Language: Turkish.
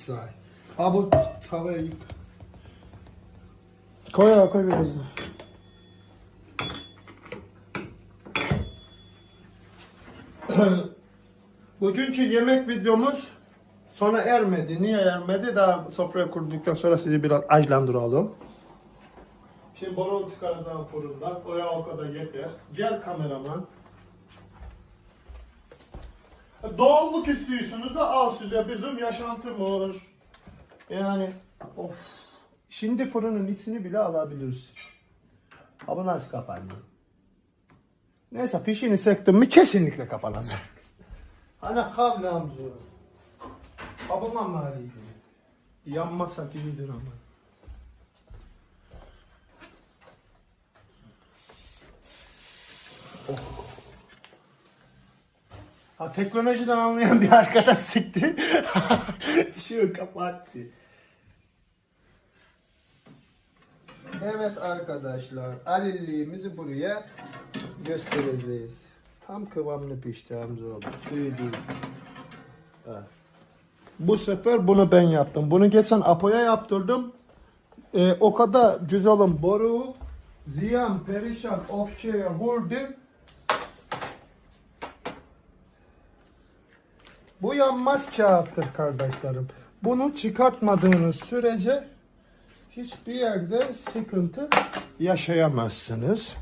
say. Ha bu tavaya yık. Koy ya koy biraz da. Bugünkü yemek videomuz sona ermedi. Niye ermedi? Daha sofraya kurduktan sonra sizi biraz aclandıralım. Şimdi balon çıkaracağım fırından. Oya o kadar yeter. Gel kameraman. Doğallık istiyorsunuz da al size bizim yaşantımız. Yani of. Şimdi fırının içini bile alabilirsin. Ama nasıl kapanıyor? Neyse fişini çektim mi kesinlikle kapanacak. Hani kavramızı. Babama maliydi. Yanmasak iyidir ama. Ha teknolojiden anlayan bir arkadaş sikti. Şu kapattı. Evet arkadaşlar, alilliğimizi buraya göstereceğiz. Tam kıvamlı pişti Hamza oldu. Suyu değil. Ha. Bu sefer bunu ben yaptım. Bunu geçen Apo'ya yaptırdım. Ee, o kadar güzelim boru, ziyan, perişan, ofçaya vurdu. Bu yanmaz kağıttır kardeşlerim. Bunu çıkartmadığınız sürece hiçbir yerde sıkıntı yaşayamazsınız.